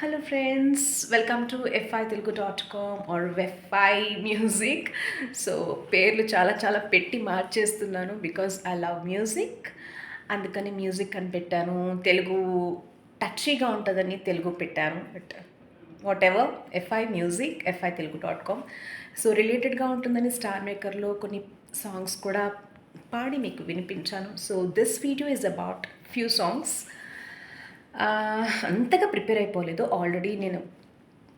Hello friends welcome to FI Telugu dot com or FI music so పేర్లు చాలా చాలా పెట్టి మార్చేస్తున్నాను బికాజ్ ఐ లవ్ మ్యూజిక్ అందుకని మ్యూజిక్ అని పెట్టాను. తెలుగు టచ్గా ఉంటుందని తెలుగు పెట్టాను. But whatever FI music FI Telugu dot com so రిలేటెడ్గా ఉంటుందని స్టార్ మేకర్లో కొన్ని సాంగ్స్ కూడా పాడి మీకు వినిపించాను. So this video is about few songs అంతగా ప్రిపేర్ అయిపోలేదు. ఆల్రెడీ నేను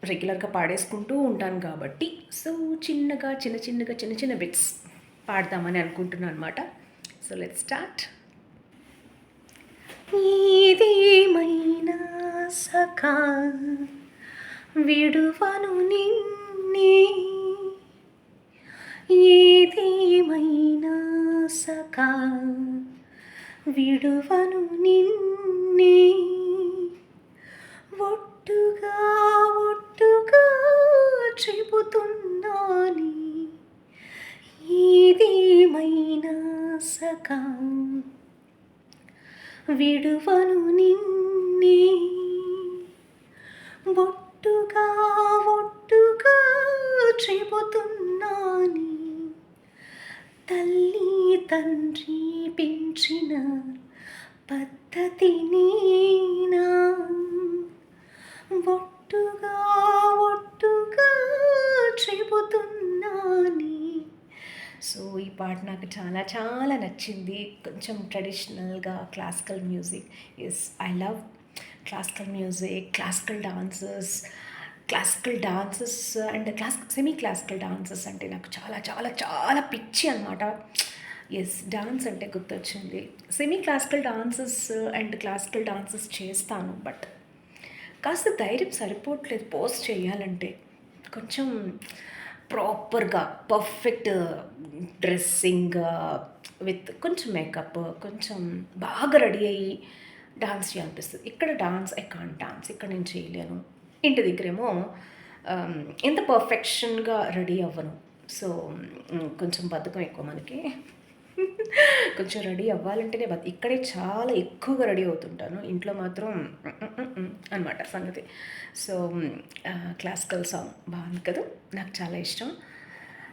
రెగ్యులర్గా పాడేసుకుంటూ ఉంటాను కాబట్టి సో చిన్నగా చిన్న చిన్నగా చిన్న చిన్న బిట్స్ పాడదామని అనుకుంటున్నాను అనమాట సో లెట్ స్టార్ట్. ఏదేమైనా సఖా విడువను నిన్నే. ఏదేమైనా సఖా విడువను నిన్నే. ఒట్టుగా ఒట్టుగా చెబుతున్నాని. ఏదేమైనా సఖా విడువను నిన్నే. ఒట్టుగా ఒట్టుగా చెబుతున్నాని. తల్లి తండ్రి పెంచిన పద్ధతి నేనా? ఒట్టుగా ఒట్టుగా చెబుతున్నాని సో ఈ పాట నాకు చాలా చాలా నచ్చింది. కొంచెం ట్రెడిషనల్గా classical music yes I love classical music classical dancers classical dances and class semi classical dances అంటే నాకు చాలా చాలా చాలా పిచ్చి అనమాట ఎస్ డాన్స్ అంటే గుర్తొచ్చింది. Semi classical dances and classical dances చేస్తాను బట్ కాస్త ధైర్యం సరిపోవట్లేదు పోస్ట్ చేయాలంటే. కొంచెం ప్రాపర్గా పర్ఫెక్ట్ డ్రెస్సింగ్ విత్ కొంచెం మేకప్ కొంచెం బాగా రెడీ అయ్యి డాన్స్ చేయాలనిపిస్తుంది. ఇక్కడ డాన్స్ ఐ కాన్ డాన్స్ ఇక్కడ నేను చేయలేను. ఇంటి దగ్గరేమో ఎంత పర్ఫెక్షన్గా రెడీ అవ్వను. సో కొంచెం బద్ధకం ఎక్కువ మనకి. కొంచెం రెడీ అవ్వాలంటేనే బత్ ఇక్కడే చాలా ఎక్కువగా రెడీ అవుతుంటాను. ఇంట్లో మాత్రం అనమాట సంగతి. సో క్లాసికల్ సాంగ్ బాగుంది కదా? నాకు చాలా ఇష్టం.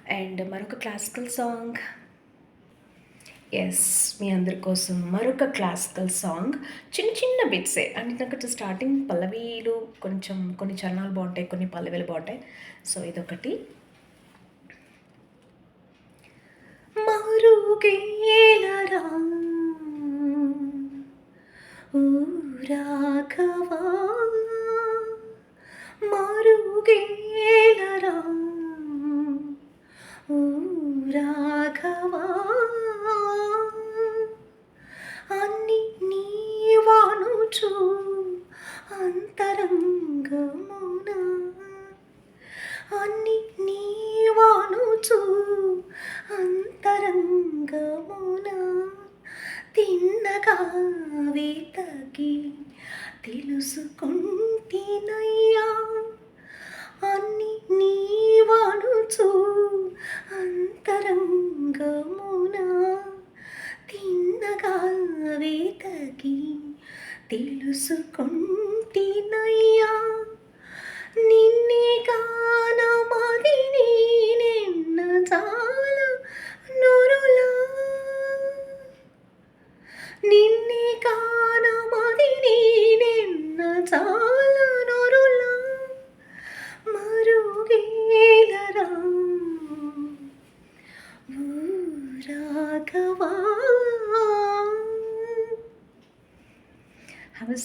అండ్ మరొక క్లాసికల్ సాంగ్ ఎస్ మీ అందరి కోసం మరొక క్లాసికల్ సాంగ్ చిన్న చిన్న బిట్సే అంటే నాకు స్టార్టింగ్ పల్లవీలు కొంచెం కొన్ని చరణాలు బాగుంటాయి కొన్ని పల్లవీలు బాగుంటాయి. సో ఇదొకటి. మరుగేలరా ఓ రాఘవా. మరుగేలరా. ఓ రాఘవా. అన్ని నీవానుచు అంతరంగమున. అన్ని నీవానుచు తరంగమున తిన్నగా వేతకి తెలుసుకుంటేనయ్యా. అన్ని నీవానుచు అంతరంగమున తిన్నగా వేతకి తెలుసుకుంటే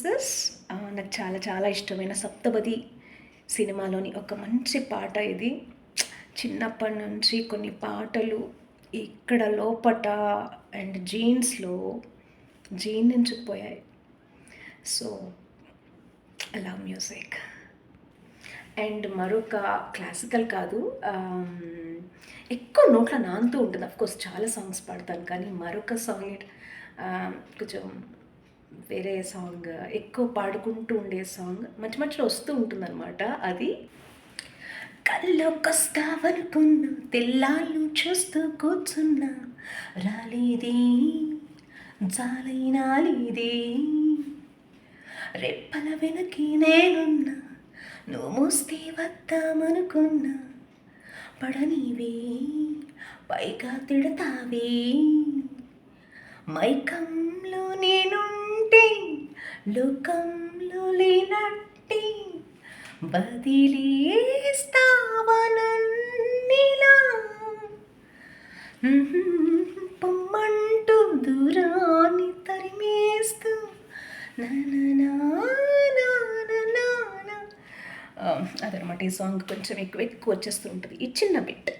దిస్ నాకు చాలా చాలా ఇష్టమైన సప్తపది సినిమాలోని ఒక మంచి పాట ఇది. చిన్నప్పటి నుంచి కొన్ని పాటలు ఇక్కడ లోపట అండ్ జీన్స్లో జీర్ణించుకుపోయాయి సో అలా లవ్ మ్యూజిక్ అండ్ మరొక క్లాసికల్ కాదు um, ఎక్కువ నోట్ల నానుతూ ఉంటుంది. అఫ్కోర్స్ చాలా సాంగ్స్ పాడతాను కానీ మరొక సాంగ్ um, కొంచెం వేరే సాంగ్ ఎక్కువ పాడుకుంటూ ఉండే సాంగ్ మధ్య మధ్యలో వస్తూ ఉంటుందన్నమాట. అది కల్లోకొస్తావనుకున్నా తెల్లాళ్ళు చూస్తూ కూర్చున్నా రాలేదే జాలైనా లేదే. రెప్పల వెనక్కి నేనున్నా నువ్వు మోస్తే వద్దామనుకున్నా పడనివే పైగా తిడతావే. మైకంలో నేనుంటే లోకంలో లేనట్టే బదిలేస్తావనన్నిలా. పొమ్మంటూ దూరాన్ని తరిమేస్తూ నా అదనమాట ఈ సాంగ్ కొంచెం ఎక్కువ ఎక్కువ వచ్చేస్తూ ఉంటుంది. ఈ చిన్న bit.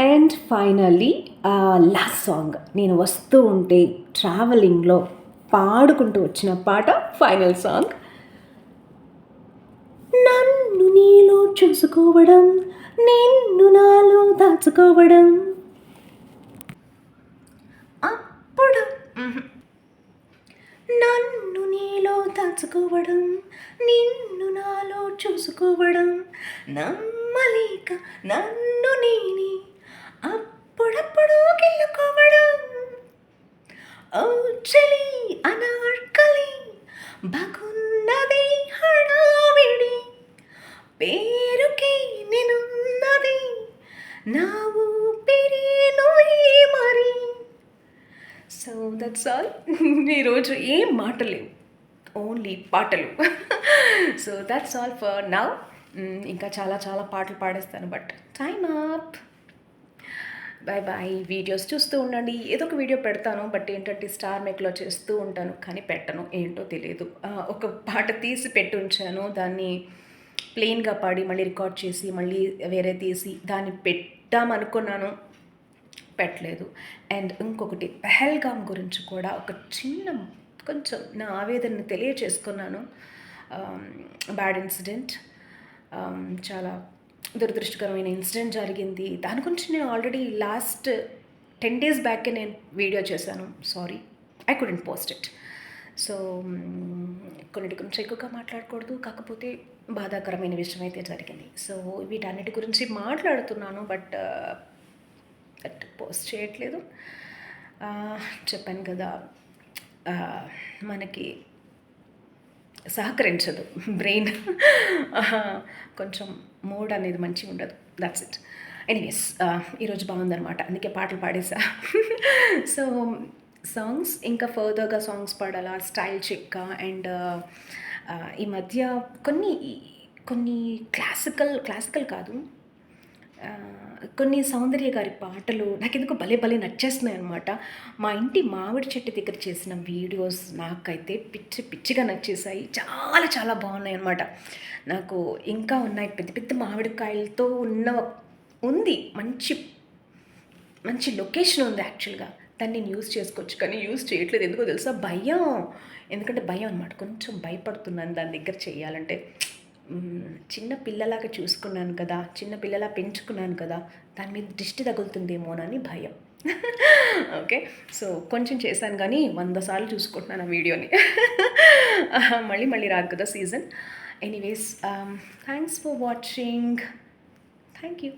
And finally last song. నేను వస్తూ ఉంటే ట్రావెలింగ్లో పాడుకుంటూ వచ్చిన పాట ఫైనల్ సాంగ్. నన్ను నీలో చూసుకోవడం నిన్ను నాలో దాచుకోవడం. అప్పుడు నన్ను నీలో దాచుకోవడం నిన్ను నాలో చూసుకోవడం. నమ్మలేక నన్ను నేనే అప్పుడప్పుడు గెలుకోవడం ఓ చలి అనార్కలి బాగున్నది హడావిడి పేరుకి నేనున్నది నా ఊపిరి మరి సో దట్స్ ఆల్ ఈరోజు ఏం మాటలు? ఓన్లీ పాటలు. So that's all for now ఇంకా చాలా చాలా పాటలు పాడేస్తాను but time up bye bye videos చూస్తూ ఉండండి. ఏదో ఒక వీడియో పెడతాను బట్ ఏంటంటే స్టార్ మేక్లో చేస్తూ ఉంటాను కానీ పెట్టను ఏంటో తెలియదు ఒక పాట తీసి పెట్టి ఉంచాను దాన్ని ప్లెయిన్గా పాడి మళ్ళీ రికార్డ్ చేసి మళ్ళీ వేరే తీసి దాన్ని పెట్టామనుకున్నాను పెట్టలేదు. అండ్ ఇంకొకటి పెహల్గామ్ గురించి కూడా ఒక చిన్న కొంచెం నా ఆవేదనని తెలియచేసుకున్నాను. Bad incident. చాలా దురదృష్టకరమైన ఇన్సిడెంట్ జరిగింది. దాని గురించి నేను ఆల్రెడీ లాస్ట్ టెన్ డేస్ బ్యాకే నేను వీడియో చేశాను. Sorry I couldn't post it so కొన్నిటి గురించి ఎక్కువగా మాట్లాడకూడదు. కాకపోతే బాధాకరమైన విషయం అయితే జరిగింది. సో వీటన్నిటి గురించి మాట్లాడుతున్నాను బట్ uh, బట్ పోస్ట్ చేయట్లేదు. Uh, చెప్పాను కదా uh, మనకి సహకరించదు. బ్రెయిన్ కొంచెం మూడ్ అనేది మంచిగా ఉండదు. దట్స్ ఇట్ ఎనీవేస్ ఈరోజు బాగుందనమాట అందుకే పాటలు పాడేసా. సో సాంగ్స్ ఇంకా ఫర్దర్గా సాంగ్స్ పాడాలా? స్టైల్ చెక్క అండ్ ఈ మధ్య కొన్ని కొన్ని క్లాసికల్ క్లాసికల్ కాదు. కొన్ని సౌందర్య గారి పాటలు నాకు ఎందుకు భలే భలే నచ్చేస్తున్నాయి అనమాట మా ఇంటి మామిడి చెట్టు దగ్గర చేసిన వీడియోస్ నాకైతే పిచ్చి పిచ్చిగా నచ్చేసాయి చాలా చాలా బాగున్నాయి అనమాట నాకు ఇంకా ఉన్నాయి పెద్ద పెద్ద మామిడికాయలతో ఉన్న ఉంది. మంచి మంచి లొకేషన్ ఉంది యాక్చువల్గా. దాన్ని నేను యూజ్ చేసుకోవచ్చు కానీ యూజ్ చేయట్లేదు. ఎందుకో తెలుసా? భయం. ఎందుకంటే భయం అనమాట కొంచెం భయపడుతున్నాను దాని దగ్గర చేయాలంటే. చిన్న పిల్లలాగా చూసుకున్నాను కదా చిన్న పిల్లలా పెంచుకున్నాను కదా దాని మీద దిష్టి తగులుతుందేమోనని భయం. ఓకే? సో కొంచెం చేశాను కానీ వంద సార్లు చూసుకుంటున్నాను ఆ వీడియోని. మళ్ళీ మళ్ళీ రాదు కదా season. Anyways thanks for watching thank you